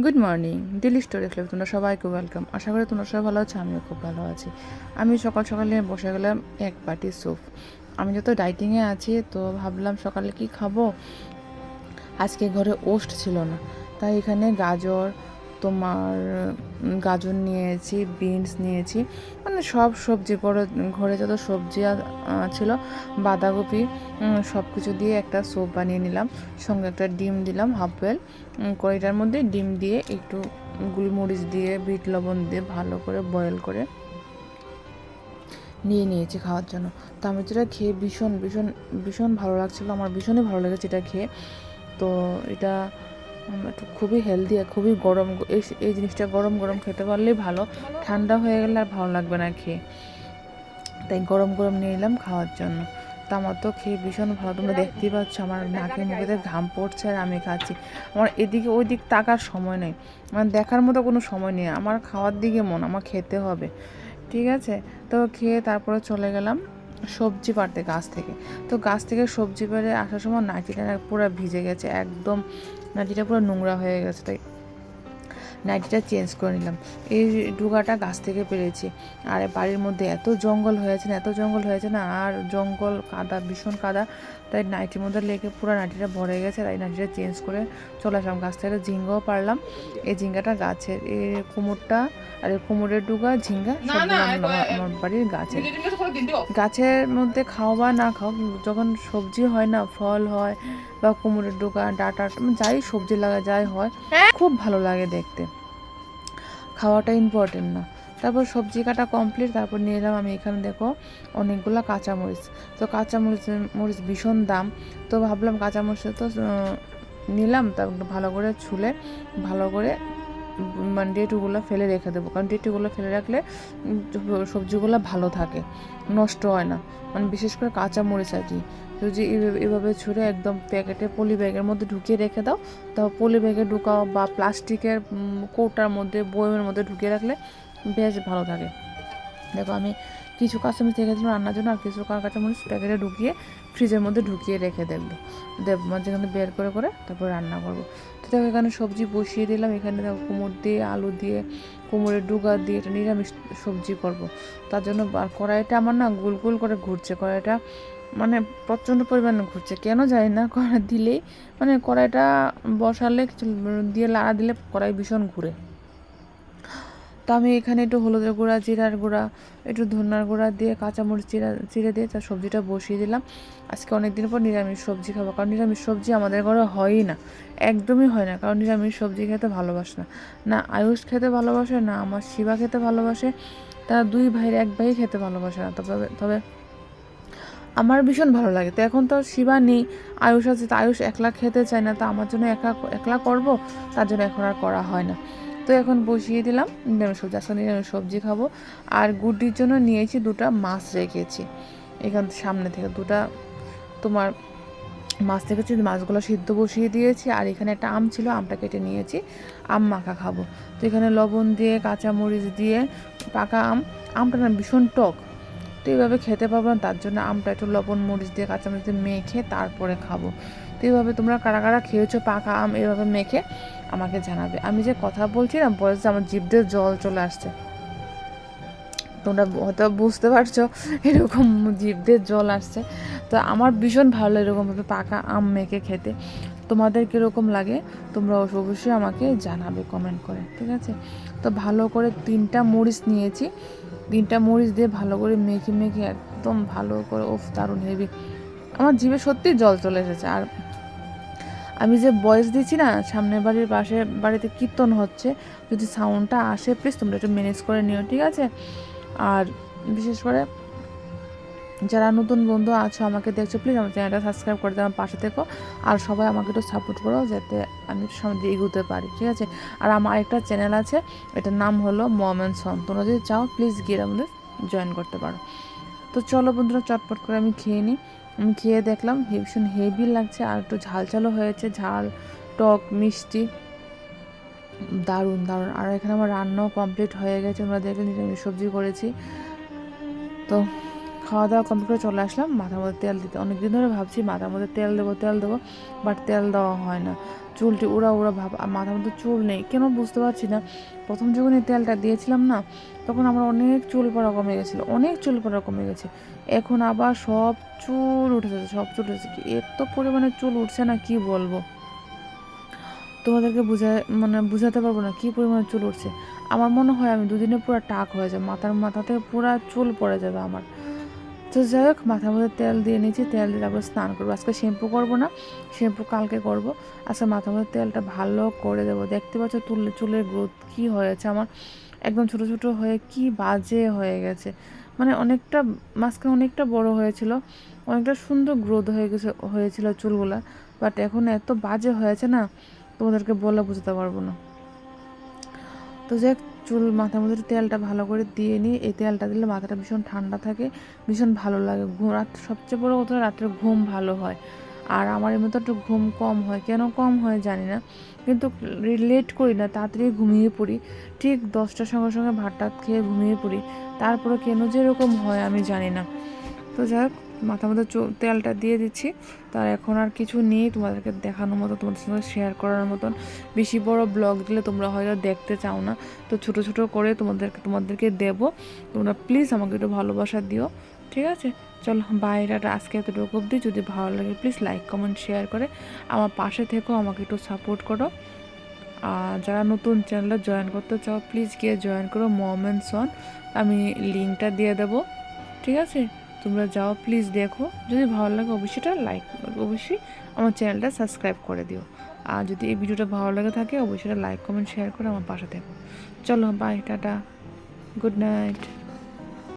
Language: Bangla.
Good morning Delhi story club তোমরা সবাইকে ওয়েলকাম আশা করি তোমরা সবাই ভালো আছো, আমিও খুব ভালো আছি। আমি সকাল সকালে বসে গেলাম এক বাটি স্যুপ আমি যত ডাইটিংয়ে আছি, তো ভাবলাম সকালে কি খাব? আজকে ঘরে ওস্ট ছিল না। তাই এখানে গাজর তোমার গাজর নিয়েছি, বিনস নিয়েছি মানে সব সবজি ঘরে ঘরে যত সবজি ছিল, বাঁধাকপি সব কিছু দিয়ে একটা স্যুপ বানিয়ে নিলাম, সঙ্গে একটা ডিম দিলাম হাফ বেল কড়াইটার মধ্যে ডিম দিয়ে একটু গুলমরিচ দিয়ে, বিট লবণ দিয়ে ভালো করে বয়েল করে নিয়ে নিয়েছি খাওয়ার জন্য। তো আমি যেটা খেয়ে ভীষণ ভীষণ ভীষণ ভালো লাগছিল, আমার ভীষণই ভালো লেগেছে এটা খেয়ে। তো এটা খুবই হেলদি আর খুবই গরম। এই এই জিনিসটা গরম গরম খেতে পারলেই ভালো। ঠান্ডা হয়ে গেলে আর ভালো লাগবে না খেয়ে। তাই গরম গরম নিয়ে নিলাম খাওয়ার জন্য। তা আমার তো খেয়ে ভীষণ ভালো। তোমরা দেখতেই পাচ্ছ আমার নাকে মুখেতে ঘাম পড়ছে আর আমি খাচ্ছি। আমার এদিকে ওই দিক তাকার সময় নেই। মানে দেখার মতো কোনো সময় নেই। আমার খাওয়ার দিকে মন, আমার খেতে হবে। ঠিক আছে? তো খেয়ে তারপরে চলে গেলাম সবজি পাড়তে গাছ থেকে। তো গাছ থেকে সবজি পেড়ে আসার সময় নাইটিটা না পুরো ভিজে গেছে। একদম নাইটিটা পুরো নোংরা হয়ে গেছে তাই নাইটিটা চেঞ্জ করে নিলাম। এই ডুগাটা গাছ থেকে পেরেছি। আর বাড়ির মধ্যে এত জঙ্গল হয়েছে না এত জঙ্গল হয়েছে না আর জঙ্গল কাদা ভীষণ কাদা। তাই নাইটির মধ্যে লেগে পুরো নাইটিটা ভরে গেছে তাই নাইটিটা চেঞ্জ করে চলে আসলাম। গাছ থেকে ঝিঙ্গাও পারলাম। এই ঝিঙ্গাটা গাছের এই কুমোরটা আর এই কুমোরের ডুগা ঝিঙ্গা আমার বাড়ির গাছের গাছের মধ্যে খাও বা না খাও যখন সবজি হয় না ফল হয় বা কুমড়োর ডুগা ডাটা যাই সবজি লাগা যাই হয়। খুব ভালো লাগে দেখতে। খাওয়াটা ইম্পর্টেন্ট না। তারপর সবজি কাটা কমপ্লিট তারপর নিয়ে এলাম আমি এখানে দেখো অনেকগুলো কাঁচামরিচ। তো কাঁচামরিচ, মরিচ ভীষণ দাম। তো ভাবলাম কাঁচামরিচ তো নিলাম, তারপর ভালো করে ছুলে, ভালো করে মানে ডেটুগুলো ফেলে রেখে দেবো। কারণ ডেটুগুলো ফেলে রাখলে সবজিগুলো ভালো থাকে, নষ্ট হয় না। মানে বিশেষ করে কাঁচা মরিচ আর কি। যদি এভাবে- ছুঁড়ে একদম প্যাকেটে পলি ব্যাগের মধ্যে ঢুকিয়ে রেখে দাও। তাও পলি ব্যাগে ঢুকাও বা প্লাস্টিকের কৌটার মধ্যে, বয়মের মধ্যে ঢুকিয়ে রাখলে বেশ ভালো থাকে। দেখো আমি কিছু কাঁচামরিচ রেখেছিলাম রান্নার জন্য আর কিছু কাঁচামরিচ প্যাকেটে ঢুকিয়ে ফ্রিজের মধ্যে ঢুকিয়ে রেখে দেখব দেব, যেখানে বের করে করে তারপর রান্না করব। দেখো, এখানে সবজি বসিয়ে দিলাম। এখানে দেখো, কোমর দিয়ে, আলু দিয়ে কোমরে ডুগা দিয়ে এটা নিরামিষ সবজি করব। তার জন্য কড়াইটা আমার না গোল গোল করে ঘুরছে। কড়াইটা মানে প্রচণ্ড পরিমাণে ঘুরছে। কেন জানি না কড়াই দিলেই মানে কড়াইটা বসালে দিয়ে লাড়া দিলে কড়াই ভীষণ ঘুরে। আমি এখানে একটু হলুদের গুঁড়া, জিরার গুঁড়া, একটু ধনার গুঁড়া দিয়ে কাঁচামরিচ চিরা চিড়ে দিয়ে তার সবজিটা বসিয়ে দিলাম। আজকে অনেক দিন পর নিরামিষ সবজি খাব, কারণ নিরামিষ সবজি আমাদের ঘরে হয়ই না, একদমই হয় না, কারণ নিরামিষ সবজি খেতে ভালোবাসে না। না আয়ুষ খেতে ভালোবাসে, না আমার শিবা খেতে ভালোবাসে, তারা দুই ভাইয়ের এক ভাই খেতে ভালোবাসে না, তবে তবে আমার ভীষণ ভালো লাগে। তো এখন তো শিবা নেই, আয়ুষ আছে, তো আয়ুষ একলা খেতে চায় না, তা আমার জন্য একলা একলা করব, তার জন্য এখন আর করা হয় না। তো এখন বসিয়ে দিলাম। নিরামিষ সবজি, আজকে নিরামিষ সবজি খাব। আর গুড্ডির জন্য নিয়েছি দুটা মাছ রেখেছি। এখান সামনে থেকে দুটা তোমার মাছ রেখেছি মাছগুলো সিদ্ধ বসিয়ে দিয়েছি। আর এখানে একটা আম ছিল, আমটা কেটে নিয়েছি। আম মাখা খাব। তো এখানে লবণ দিয়ে, কাঁচামরিচ দিয়ে, পাকা আম। আমটা না ভীষণ টক। তো এইভাবে খেতে পারব না, তার জন্য আমটা একটু লবণ, মরিচ দিয়ে কাঁচা মরিচ দিয়ে মেখে তারপরে খাব। তো এইভাবে তোমরা কারা কারা খেয়েছো পাকা আম, এভাবে মেখে আমাকে জানাবে। আমি যে কথা বলছি না, বয়সে আমার জিভ দিয়ে জল চলে আসছে। তোমরা হয়তো বুঝতে পারছ, এরকম জিভ দিয়ে জল আসছে। তো আমার ভীষণ ভালো এরকমভাবে পাকা আম মেখে খেতে। তোমাদের কীরকম লাগে, তোমরা অবশ্যই আমাকে জানাবে কমেন্ট করে, ঠিক আছে? তো ভালো করে তিনটা মরিচ নিয়েছি। তিনটা মরিচ দিয়ে ভালো করে মেখে মেখে একদম ভালো করে, ওফ, দারুণ হেভি। আমার জিভে সত্যি জল চলে এসেছে। আর আমি যে বয়স দিচ্ছি না, সামনের বাড়ির পাশে বাড়িতে কীর্তন হচ্ছে, যদি সাউন্ডটা আসে প্লিজ তোমরা একটু ম্যানেজ করে নিও, ঠিক আছে? আর বিশেষ করে যারা নতুন বন্ধু আছো, আমাকে দেখছ প্লিজ আমার চ্যানেলটা সাবস্ক্রাইব করে দেওয়ার পাশে থেকো। আর সবাই আমাকে একটু সাপোর্ট করো, যাতে আমি একটু সামনে এগোতে পারি, ঠিক আছে? আর আমার একটা চ্যানেল আছে, এটার নাম হলো মম অ্যান্ড সন তোমরা যদি চাও প্লিজ গিয়ে আমাদের জয়েন করতে পারো। তো চলো বন্ধুরা, চটপট করে আমি খেয়ে নিই। আমি খেয়ে দেখলাম ভীষণ হেভি লাগছে, আর একটু ঝাল ঝালও হয়েছে, ঝাল, টক, মিষ্টি। দারুণ দারুণ। আর এখানে আমার রান্নাও কমপ্লিট হয়ে গেছে আমরা দেখলে, নিরামিষ সবজি করেছি। তো খাওয়া দাওয়া কমপ্লিট করে চলে আসলাম। মাথার মধ্যে তেল দিতে। অনেক দিন ধরে ভাবছি মাথার মধ্যে তেল দেবো তেল দেবো বাট তেল দেওয়া হয় না। চুলটি উড়া উড়া ভাব আর মাথার মধ্যে চুল নেই। কেন বুঝতে পারছি না। প্রথম যখন এই তেলটা দিয়েছিলাম না, তখন আমার অনেক চুল পড়া কমে গেছিল। অনেক চুল পড়া কমে গেছে। এখন আবার সব চুল উঠে যাচ্ছে সব চুল উঠেছে। এত পরিমাণে চুল উঠছে না, কি বলব? তোমাদেরকে বুঝায় মানে বুঝাতে পারব না, কি পরিমাণে চুল উঠছে। আমার মনে হয় আমি দুদিনে পুরো টাক হয়ে যাবে। মাথার মাথা থেকে পুরো চুল পড়ে যাবে আমার। তো যাই হোক, মাথার মধ্যে তেল দিয়ে নিয়েছি, তেল দিয়ে তারপরে স্নান করব। আজকে শ্যাম্পু করব না, শ্যাম্পু কালকে করব। আজকে মাথার মধ্যে তেলটা ভালো করে দেবো। দেখতে পাচ্ছ চুল চুলের গ্রোথ কী হয়েছে আমার? একদম ছোট ছোট হয়ে কি বাজে হয়ে গেছে। মানে অনেকটা, মাঝখানে অনেকটা বড় হয়েছিল, অনেকটা সুন্দর গ্রোথ হয়ে গেছে, হয়েছিল চুলগুলা। বাট এখন এত বাজে হয়েছে না, তোমাদেরকে বলে বুঝতে পারব না। তো যাক চুল মাথার মধ্যে তেলটা ভালো করে দিয়ে নিই। এই তেলটা দিলে মাথাটা ভীষণ ঠান্ডা থাকে, ভীষণ ভালো লাগে। রাত সবচেয়ে বড় কথা রাত্রে ঘুম ভালো হয়। আর আমার এমনি তো একটু ঘুম কম হয়। কেন কম হয় জানি না। কিন্তু লেট করি না, তাড়াতাড়ি ঘুমিয়ে পড়ি। ঠিক দশটার সঙ্গে সঙ্গে ভাত টাত খেয়ে ঘুমিয়ে পড়ি। তারপরে কেন যে এরকম হয় আমি জানি না। তো যাই হোক মাথার মধ্যে তেলটা দিয়ে দিচ্ছি। তার এখন আর কিছু নেই তোমাদেরকে দেখানোর মতো, তোমাদের সঙ্গে শেয়ার করার মতন। বেশি বড় ব্লগ দিলে তোমরা হয়তো দেখতে চাও না। তো ছোট ছোট করে তোমাদেরকে তোমাদেরকে দেব। তোমরা প্লিজ আমাকে একটু ভালোবাসা দিও, ঠিক আছে? চলো বাইরেটা আজকে এতটুকু অবধি। যদি ভালো লাগে প্লিজ লাইক কমেন্ট শেয়ার করে আমার পাশে থেকেও আমাকে একটু সাপোর্ট করো। আর যারা নতুন চ্যানেলে জয়েন করতে চাও প্লিজ গিয়ে জয়েন করো মম অ্যান্ড সন আমি লিঙ্কটা দিয়ে দেবো, ঠিক আছে? তোমরা যাও প্লিজ দেখো। যদি ভালো লাগে অবশ্যই লাইক অবশ্যই আমার চ্যানেলটা সাবস্ক্রাইব করে দিও। আর যদি এই ভিডিওটা ভালো লাগে থাকে, অবশ্যই লাইক কমেন্ট শেয়ার করে আমার পাশে থেকো। চলো বাই টাটা। Good night